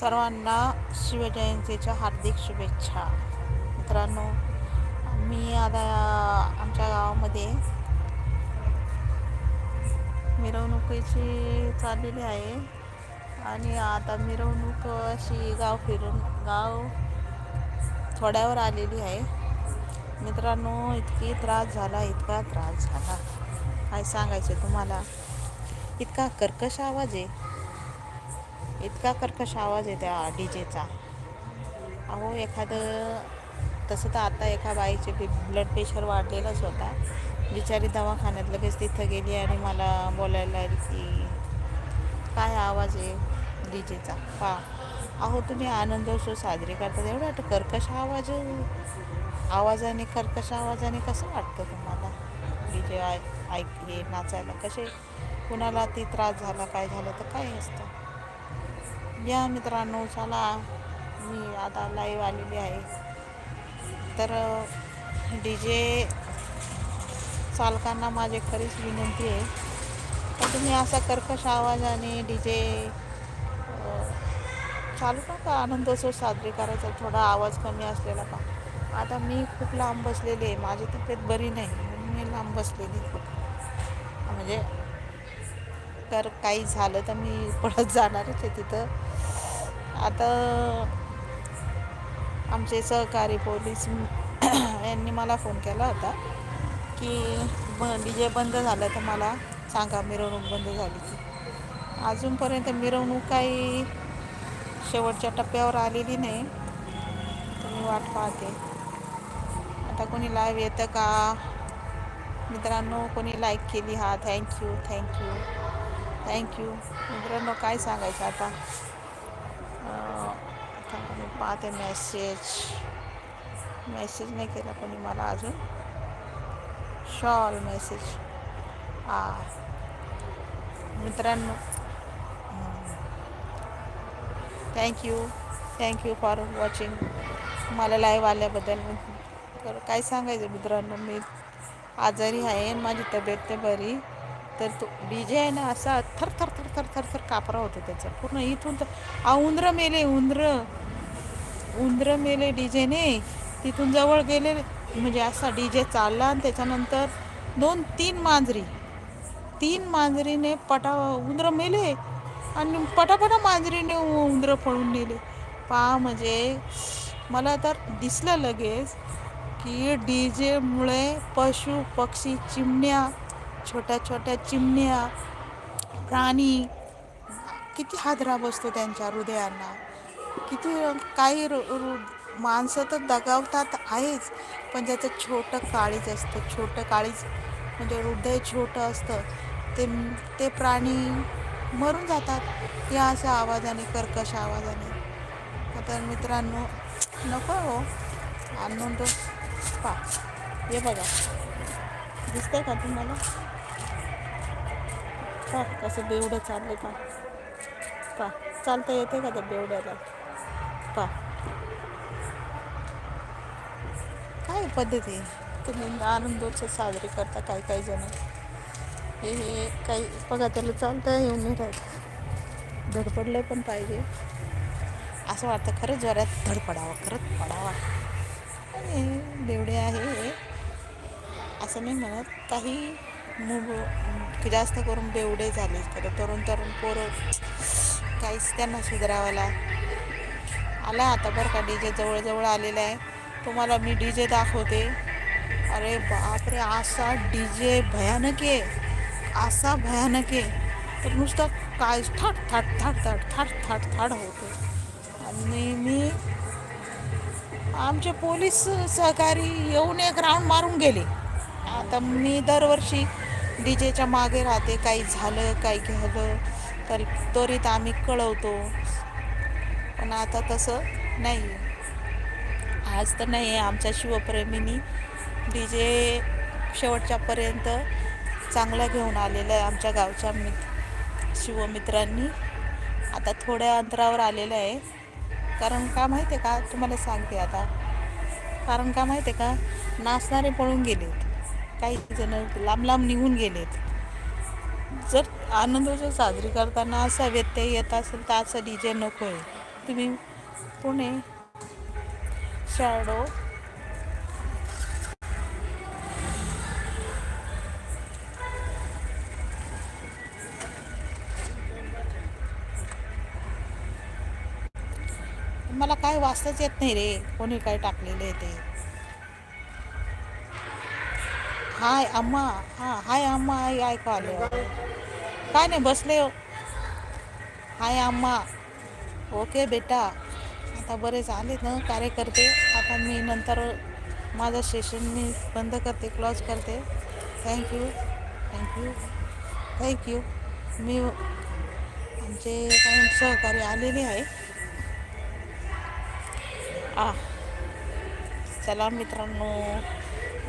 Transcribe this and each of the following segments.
सर्वांना शिवजयंतीच्या हार्दिक शुभेच्छा. मित्रांनो मी आता आमच्या गावामध्ये मिरवणुकीची चाललेली आहे. आणि आता मिरवणूक अशी गाव फिरून गाव थोड्यावर आलेली आहे. मित्रांनो इतकी त्रास झाला इतका त्रास झाला. काय सांगायचं तुम्हाला? इतका कर्कश आवाज आहे. इतका कर्कश आवाज आहे त्या डी जेचा अहो एखादं तसं तर आता एका बाईचे ब्लड प्रेशर वाढलेलंच होता. बिचारी दवाखान्यात लगेच तिथं गेली आणि मला बोलायला आली की काय आवाज आहे डी जेचा पा अहो तुम्ही आनंदोत्सव साजरे करतात. एवढा कर्कश आवाज आवाजाने कर्कश आवाजाने कसं वाटतं तुम्हाला? डी जे ऐ ऐक हे नाचायला कसे? कुणाला ती त्रास झाला काय झालं तर काय असतं? या मित्रांनो चला मी आता लाईव्ह आलेली आहे. तर डी जे चालकांना माझी खरीच विनंती आहे. तर तुम्ही असा कर्कश आवाजाने डी जे चालू का? आनंदोत्सव साजरी करायचा थोडा आवाज कमी असलेला का आता मी खूप लांब बसलेली आहे. माझी तब्येत बरी नाही म्हणून मी लांब बसलेली म्हणजे तर काही झालं तर मी पळत जाणारच आहे तिथं. आता आमचे सहकारी पोलीस यांनी मला फोन केला होता की ब डी जे बंद झालं तर मला सांगा मिरवणूक बंद झाली की. अजूनपर्यंत मिरवणूक काही शेवटच्या टप्प्यावर आलेली नाही. तुम्ही वाट पाहते. आता कोणी लाईव्ह येतं का? मित्रांनो कोणी लाईक केली? हा थँक्यू थँक्यू थँक्यू मित्रांनो काय सांगायचं आता? मी पाहते मेसेज मेसेज नाही केला कोणी मला अजून. शॉल मेसेज हा. मित्रांनो. Thank you thank you for watching मला लाईव्ह आल्याबद्दल तर काय सांगायचं मित्रांनो मी आजारी आहे माझी तब्येत ते बरी. तर तो डी जे आहे ना असा थर थर थर थर थर थर कापरा होतो त्याचा. पूर्ण इथून तर आ उंदरं मेले उंदरं. उंदरं मेले डी जेने तिथून जवळ गेले म्हणजे असा डी जे चालला आणि त्याच्यानंतर दोन तीन मांजरी. तीन मांजरीने पटा उंदरं मेले आणि पटापटा मांजरीने उंदरं पळून नेले. पहा म्हणजे मला तर दिसलं लगेच की डी जेमुळे पशु पक्षी चिमण्या छोट्या छोट्या चिमण्या प्राणी. किती हादरा बसतो त्यांच्या हृदयांना. किती काही रु रु माणसं तर दगावतात आहेच पण ज्याचं छोटं काळीज असतं. छोटं काळीज म्हणजे हृदय छोटं असतं. ते ते प्राणी मरून जातात या अशा आवाजाने कर्कश आवाजाने. तर मित्रांनो नको हो. आनंद पा. हे बघा. दिसतंय का तुम्हाला? पा कसं बेवडं चाललं का पा चालता येते का त्या बेवड्याला? पा काय पद्धती? तुम्ही आनंदोत्सव साजरे करता काही काही जण. हे हे काही बघा त्याला चालतं येऊन नाही राहत धडपडलं पण पाहिजे. असं वाटतं खरंच जोरात धडपडावं खरंच पडावा. आणि बेवडे आहे असं नाही म्हणत काही मुग जास्त करून बेवडे झाले. तर तरुण तरुण पोरं काहीच त्यांना सुधारावाला आला आता बरं का. डी जे जवळजवळ आलेला आहे. तुम्हाला मी डी जे दाखवते. अरे बापरे! असा डी जे भयानक आहे. असा भयानक आहे. तर नुसतं काय थाट थाट थाट थाट थाट थाट थाट होतो. आणि मी आमचे पोलीस सहकारी येऊन एक राऊंड मारून गेले. आता मी दरवर्षी डी जेच्या मागे राहते. काही झालं काही घ्यालं तर त्वरित आम्ही कळवतो. पण आता तसं नाही आज तर नाही आहे आमच्या शिवप्रेमींनी डी जे शेवटच्यापर्यंत चांगलं घेऊन आलेलं आहे आमच्या गावच्या मित शिवमित्रांनी. आता थोड्या अंतरावर आलेलं आहे. कारण का माहिती आहे का? तुम्हाला सांगते आता. कारण का माहिती आहे का? नाचणारे पळून गेलेत. काही जण लांब लांब निघून गेलेत. जर आनंदोत्सव साजरी करताना असा व्यत्यय येत असेल तर असा डी जे नको आहे. तुम्ही पुणे शॅडो मला काय वाचताच येत नाही रे. कोणी काय टाकलेलं आहे ते? हाय अम्मा हां हाय अम्मा आई ऐकू आलं काय नाही बसले हो. हाय अम्मा. ओके बेटा. आता बरेच आले ना कार्यकर्ते. आता मी नंतर माझं सेशन मी बंद करते क्लोज करते. थँक्यू थँक्यू थँक्यू मी आमचे काही सहकारी आलेले आहे. आ. चला मित्रांनो.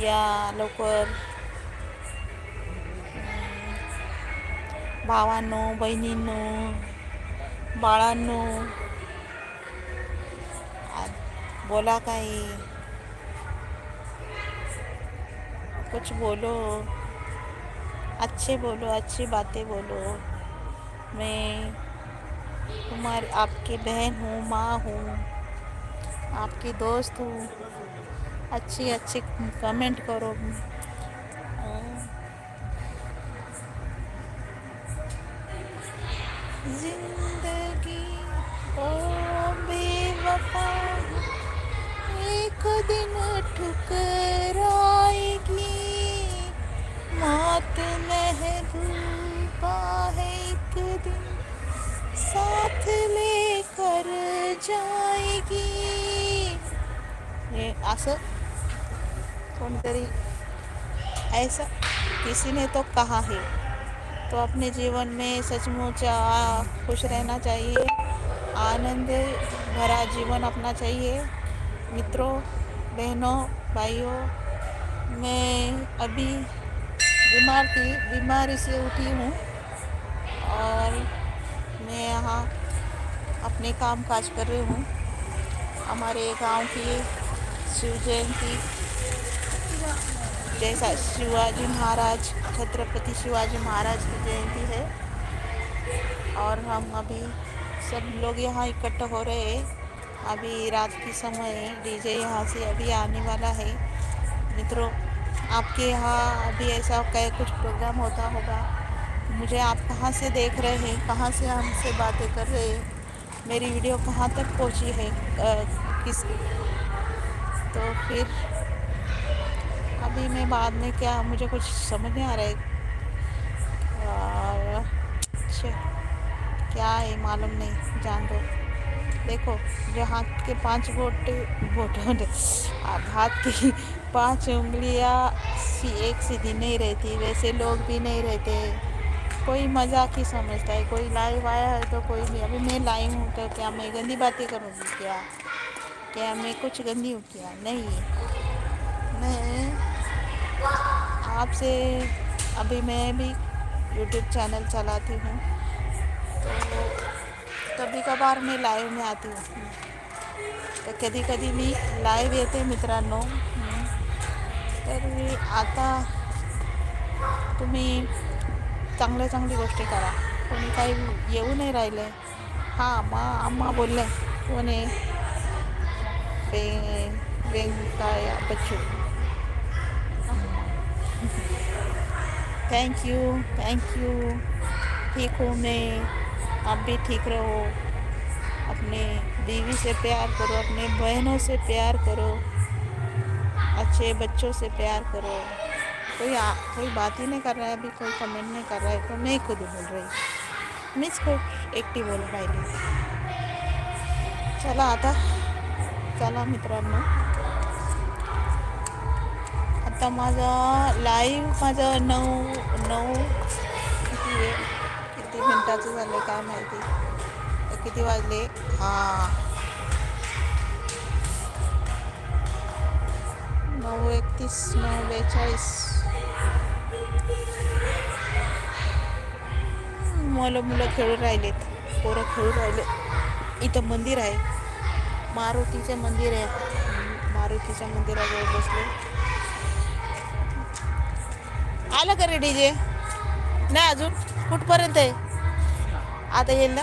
या लवकर, भावांनो, बहिणींनो, बाळांनो बोला काही. कुछ बोलो, अच्छे बोलो, अच्छी बातें बोलो। मैं तुम्हारी, आपकी बहन हूँ, माँ हूँ, आपकी दोस्त हूँ। अच्छी अच्छी कमेंट करो। ज़िंदगी ओ एक दिन ठुकराएगी। मौत महबूबा है एक दिन, साथ लेकर जाएगी। असं कोणतरी ऐसा किसी ने तो कहा है। तो अपने जीवन में सचमुच खुश रहना चाहिए, आनंद भरा जीवन अपना चाहिए। मित्रों, बहनों, भाइयों, मैं अभी बीमार थी, बीमारी से उठी हूँ और मैं यहाँ अपने काम काज कर रही हूँ। हमारे गाँव की शिव जयंती जैसा शिवाजी महाराज छत्रपति शिवाजी महाराज की जयंती है। और हम अभी सब लोग यहाँ इकट्ठा हो रहे हैं। अभी रात की समय डीजे यहाँ से अभी आने वाला है। मित्रों आपके यहाँ अभी ऐसा क्या कुछ प्रोग्राम होता होगा? मुझे आप कहाँ से देख रहे हैं? कहाँ से हमसे बातें कर रहे हैं? मेरी वीडियो कहाँ तक पहुँची है? अ, किस तो फिर अभी मैं बाद में क्या, मुझे कुछ समझ नहीं आ रहा है। और क्या है मालूम नहीं, जान दो। देखो जो हाथ के पाँच बोट, बोटों हाथ की, पाँच उंगलियाँ सी, एक सीधी नहीं रहती, वैसे लोग भी नहीं रहते। कोई मज़ाक ही समझता है, कोई लाइव आया है तो कोई भी अभी मैं लाई हूँ तो क्या मैं गंदी बातें करूँगी क्या? क्या मैं कुछ गंदी हूँ क्या? नहीं। मैं आपसे अभी मैं भी यूट्यूब चैनल चलाती हूँ। तो कभी कभार मैं लाईव्ह में आती हूँ। तर कधी कधी मी लाईव्ह येते मित्रांनो. तर आता तुम्ही चांगल्या चांगली गोष्टी करा। कोणी काही येऊ नाही राहिले। हाँ, मा, अम्मा बोलले, कोण वेंकया बच्चू. थैंक यू थैंक यू ठीक हूँ मैं। आप भी ठीक रहो। अपने बीवी से प्यार करो अपने बहनों से प्यार करो। अच्छे बच्चों से प्यार करो। कोई आ, कोई बात ही नहीं कर रहा है अभी कोई कमेंट नहीं कर रहा है तो मैं ही खुद बोल रही मीच खूप एकटी बोल राहिली चला आता। चला मित्रांनो आता माझा लाईव्ह माझं नऊ नऊ किती आहे? किती मिनटाचं झालं काय माहिती? तर किती वाजले? हां. नऊ एकतीस नऊ बेचाळीस. मुलं मुलं खेळून राहिलेत. पोरं खेळून राहिले. इथं मंदिर आहे. मारुतीचे मंदिर आहे. मारुतीच्या मंदिराजवळ बसले आलं का रे डी जे नाही अजून. कुठपर्यंत आहे? आता येईल ना?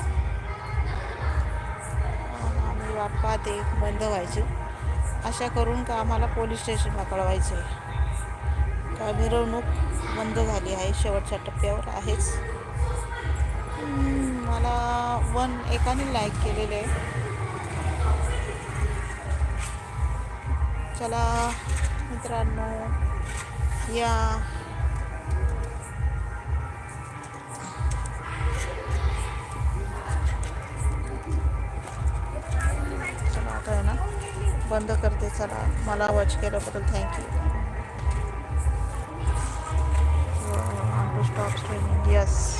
आम्ही वाट पाहते बंद व्हायची. अशा करून का आम्हाला पोलीस स्टेशनला कळवायचं आहे का मिरवणूक बंद झाली आहे. शेवटच्या टप्प्यावर आहेच. मला वन एकाने लाईक केलेले आहे. चला मित्रांनो या बंद करते. चला मला वॉच केल्याबद्दल थँक्यू स्टॉप स्ट्रीमिंग यस